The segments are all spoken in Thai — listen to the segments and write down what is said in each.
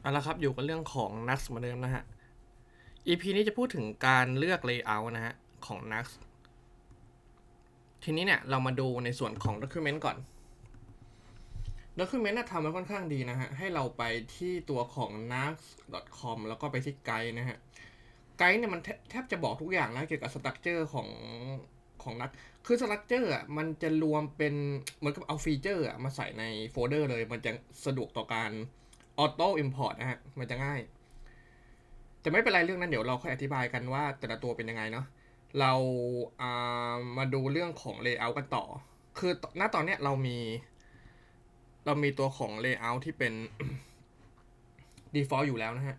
เอาละครับอยู่กับเรื่องของ Nux เหมือนเดิมนะฮะ EP นี้จะพูดถึงการเลือก Layout นะฮะ ของ Nux ทีนี้เนี่ย เรามาดูในส่วนของ Document ก่อน Document น่ะทำไว้ค่อนข้างดีนะฮะ ให้เราไปที่ตัวของ nux.com แล้วก็ไปที่ไกด์นะฮะ ไกด์เนี่ยมันแทแทบจะบอกทุกอย่างแล้วเกี่ยวกับสตรัคเจอร์ของของนักคือสตรัคเจอร์อะมันจะรวมเป็นเหมือนกับเอาฟีเจอร์อะมาใส่ในโฟลเดอร์เลย มันจะสะดวกต่อการ ออโต้อิมพอร์ตนะฮะ มันจะง่าย แต่ไม่เป็นไรเรื่องนั้นเดี๋ยวเราค่อยอธิบายกันว่าแต่ละตัวเป็นยังไงเนาะ เราามาดูเรื่องของ Layout กันต่อ คือณตอนเนี้ยเรามี เรามีตัวของ Layout ที่เป็น default อยู่แล้วนะฮะ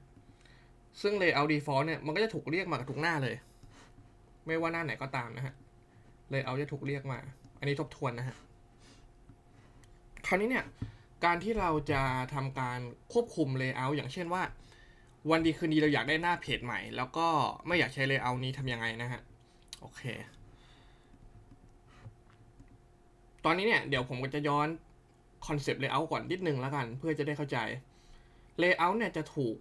ซึ่ง layout default เนี่ย มันก็จะถูกเรียกมากับทุกหน้าเลย ไม่ว่าหน้าไหนก็ตามนะฮะ layout จะถูกเรียกมา อันนี้ทบทวนนะฮะ คราวนี้เนี่ย การที่เราจะทำการควบคุม layout อย่างเช่นว่า วันดีคืนดีเราอยากได้หน้าเพจใหม่ แล้วก็ไม่อยากใช้ layout นี้ทำยังไงนะฮะ โอเค ตอนนี้เนี่ยเดี๋ยวผมก็จะย้อนคอนเซปต์ layout ก่อนนิดนึงแล้วกัน เพื่อจะได้เข้าใจ layout เนี่ยจะถูก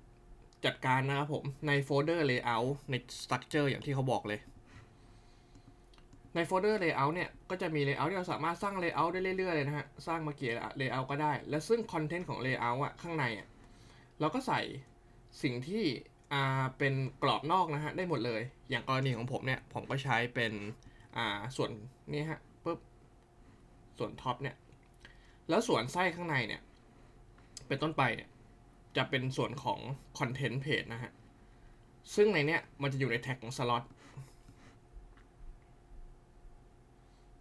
จัดการนะครับผมในโฟลเดอร์ layout ใน structure อย่างที่เขาบอกเลย ในโฟลเดอร์ layout เนี่ย ก็จะมี layout ที่เราสามารถสร้าง layout ได้เรื่อยๆเลยนะฮะ สร้างมาเกี่ย layout ก็ได้ และซึ่ง content ของ layout อะข้างในอะเราก็ใส่สิ่งที่อ่าเป็นกรอบนอกนะฮะ ได้หมดเลย อย่างกรณีของผมเนี่ย ผมก็ใช้เป็นอ่าส่วนนี้ฮะปุ๊บ ส่วนท็อปเนี่ย แล้วส่วนไส้ข้างในเนี่ย เป็นต้นไปเนี่ย จะเป็นส่วนของ Content Page นะฮะ ซึ่งในเนี้ยมันจะอยู่ในแท็กของ Slot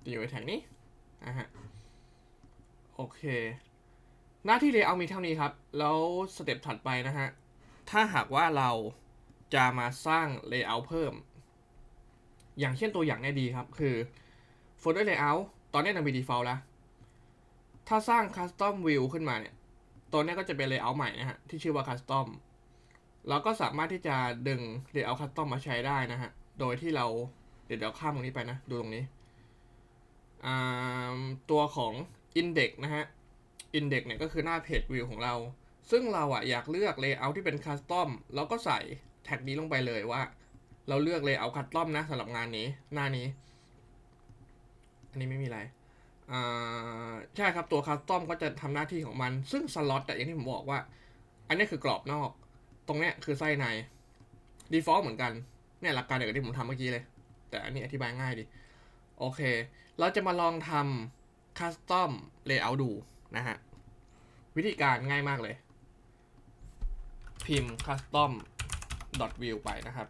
จะอยู่ในแท็กนี้นะฮะโอเค หน้าที่ Layout มีเท่านี้ครับ แล้วสเต็ปถัดไปนะฮะ ถ้าหากว่าเราจะมาสร้าง Layout เพิ่ม อย่างเช่นตัวอย่างเนี้ดีครับ คือ Folder Layout ตอนนี้เรามี Default แล้ว ถ้าสร้าง Custom View ขึ้นมาเนี่ย ตัวนี้ก็จะเป็น layout ใหม่นะฮะ ที่ชื่อว่า custom เราก็สามารถที่จะดึง layout custom มาใช้ได้นะฮะ โดยที่เราเดี๋ยวเดี๋ยวข้ามตรงนี้ไปนะ ดูตรงนี้ ตัวของ index นะฮะ index เนี่ยก็คือหน้าเพจ view ของเรา ซึ่งเราอะอยากเลือก layout ที่เป็น custom เราก็ใส่แท็กนี้ลงไปเลยว่า เราเลือก layout custom นะสำหรับงานนี้หน้านี้ อันนี้ไม่มีอะไรใช่ครับตัวคัสตอมก็จะทำหน้าที่ของมัน ซึ่งสล็อตแต่อย่างที่ผมบอกว่า อันนี้คือกรอบนอก ตรงเนี้ยคือไส้ใน default เหมือนกันเนี่ยหลักการเดียวกับที่ผมทำเมื่อกี้เลย แต่อันนี้อธิบายง่ายดี โอเค เราจะมาลองทำ custom layout ดูนะฮะ วิธีการง่ายมากเลย พิมพ์ custom view ไปนะครับ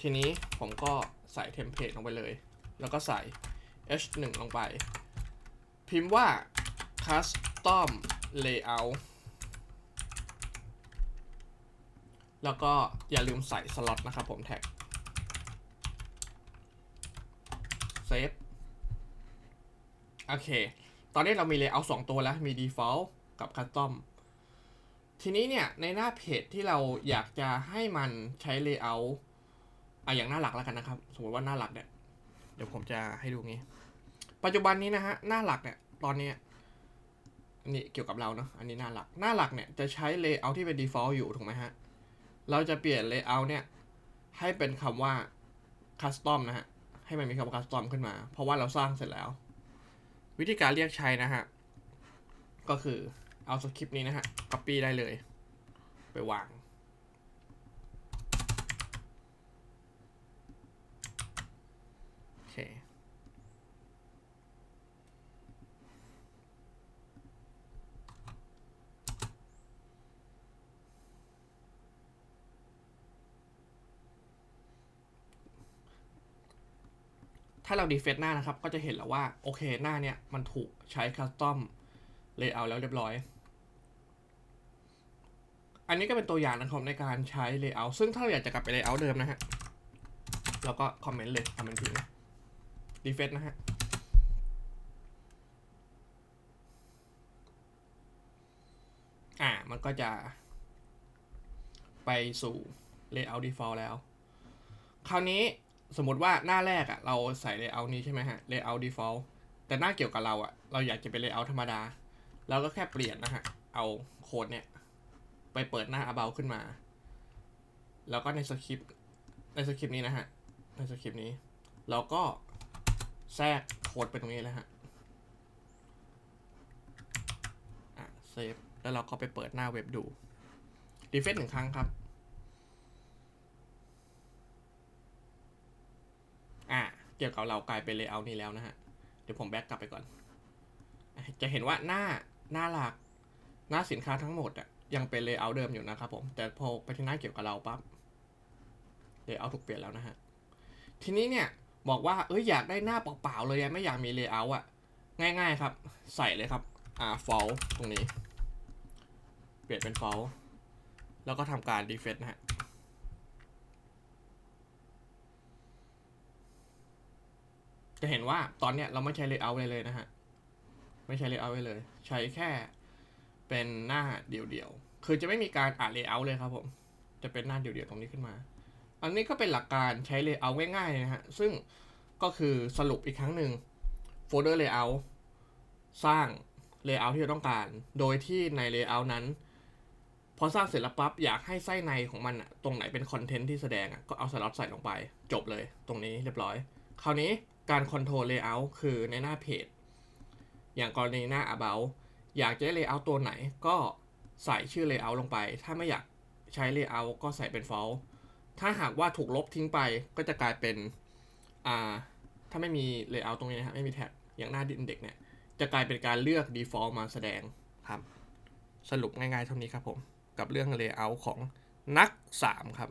ทีนี้ผมก็ใส่เทมเพลตลงไปเลย แล้วก็ใส่ h1 ลงไป พิมพ์ว่า custom layout แล้วก็อย่าลืมใส่สล็อตนะครับผมแท็ก เซฟโอเค ตอนนี้เรามี layout 2ตัวแล้ว มี default กับ custom ทีนี้เนี่ย ในหน้าเพจที่เราอยากจะให้มันใช้ layout อะอย่างหน้าหลักแล้วกันนะครับ สมมติว่าหน้าหลักเนี่ย เดี๋ยวผมจะให้ดูงี้ ปัจจุบันนี้นะฮะ หน้าหลักเนี่ย ตอนนี้อันนี้เกี่ยวกับเราเนาะ อันนี้หน้าหลัก หน้าหลักเนี่ยจะใช้ layout ที่เป็น default อยู่ถูกไหมฮะ เราจะเปลี่ยน layout เนี่ยให้เป็นคำว่า custom นะฮะ ให้มันมีคำว่า custom ขึ้นมา เพราะว่าเราสร้างเสร็จแล้ว วิธีการเรียกใช้นะฮะ ก็คือเอาสคริปต์นี้นะฮะ copy ได้เลย ไปวาง โอเค ถ้าเราดีเฟซหน้านะครับ ก็จะเห็นแล้วว่า โอเคหน้าเนี่ย มันถูกใช้คัสตอมเลเยอร์แล้วเรียบร้อย อันนี้ก็เป็นตัวอย่างนะครับในการใช้เลเยอร์ซึ่งถ้าเราอยากจะกลับไปเลเยอร์เดิมนะฮะเราก็คอมเมนต์เลยคอมเมนต์ทิ้งดีเฟซนะฮะอ่ามันก็จะ ไปสู่ layout default แล้ว คราวนี้ สมมติว่าหน้าแรกอะเราใส่ layout นี้ใช่ไหมฮะ layout default แต่หน้าเกี่ยวกับเราอะเราอยากจะเป็น layout ธรรมดาเราก็แค่เปลี่ยนนะฮะ เอาโค้ดเนี่ย ไปเปิดหน้า about ขึ้นมา แล้วก็ในสคริปต์ในสคริปต์นี้นะฮะ ในสคริปต์นี้ เราก็แทรกโค้ดไปตรงนี้เลยฮะอะเซฟแล้วเราก็ไปเปิดหน้าเว็บดูรีเฟซหนึ่งครั้งครับ อะ เกี่ยวกับเรากลายเป็น layout นี้แล้วนะฮะ เดี๋ยวผมแบ็กกลับไปก่อน จะเห็นว่าหน้าหน้าหลัก หน้าสินค้าทั้งหมดอะยังเป็น layout เดิมอยู่นะครับผม แต่พอไปที่หน้าเกี่ยวกับเราปั๊บ layout ถูกเปลี่ยนแล้วนะฮะ ทีนี้เนี่ยบอกว่าเอ้ยอยากได้หน้าเปล่าๆเลยไม่อยากมี layout อะง่ายๆครับ ใส่เลยครับอ่า false ตรงนี้ เปลี่ยนเป็น false แล้วก็ทำการ defect นะฮะ จะเห็นว่าตอนเนี้ยเราไม่ใช้ layout เลยเลยนะฮะ ไม่ใช้ layout เลย ใช้แค่เป็นหน้าเดี่ยวๆ คือจะไม่มีการอ่าน layout เลยครับผม จะเป็นหน้าเดี่ยวๆตรงนี้ขึ้นมา อันนี้ก็เป็นหลักการใช้ layout ง่ายๆนะฮะ ซึ่งก็คือสรุปอีกครั้งหนึ่งโฟลเดอร์ layout สร้าง layout ที่เราต้องการ โดยที่ใน layout นั้น พอสร้างเสร็จแล้วปั๊บอยากให้ไส้ในของมันอะตรงไหนเป็นคอนเทนต์ที่แสดงอะก็เอาสล็อตใส่ลงไป จบเลย ตรงนี้เรียบร้อย คราวนี้ การคอนโทรล layout คือในหน้าเพจ อย่างกรณีหน้า about อยากจะได้ layout ตัวไหนก็ใส่ชื่อ layout ลงไป ถ้าไม่อยากใช้ layout ก็ใส่เป็น false ถ้าหากว่าถูกลบทิ้งไปก็จะกลายเป็นอ่าถ้าไม่มี layout ตรงนี้นะฮะไม่มีแท็กอย่างหน้าดินเด็กเนี่ย จะกลายเป็นการเลือก default มาแสดงครับ สรุปง่ายๆเท่านี้ครับผม กับเรื่อง layout ของนัก 3 ครับ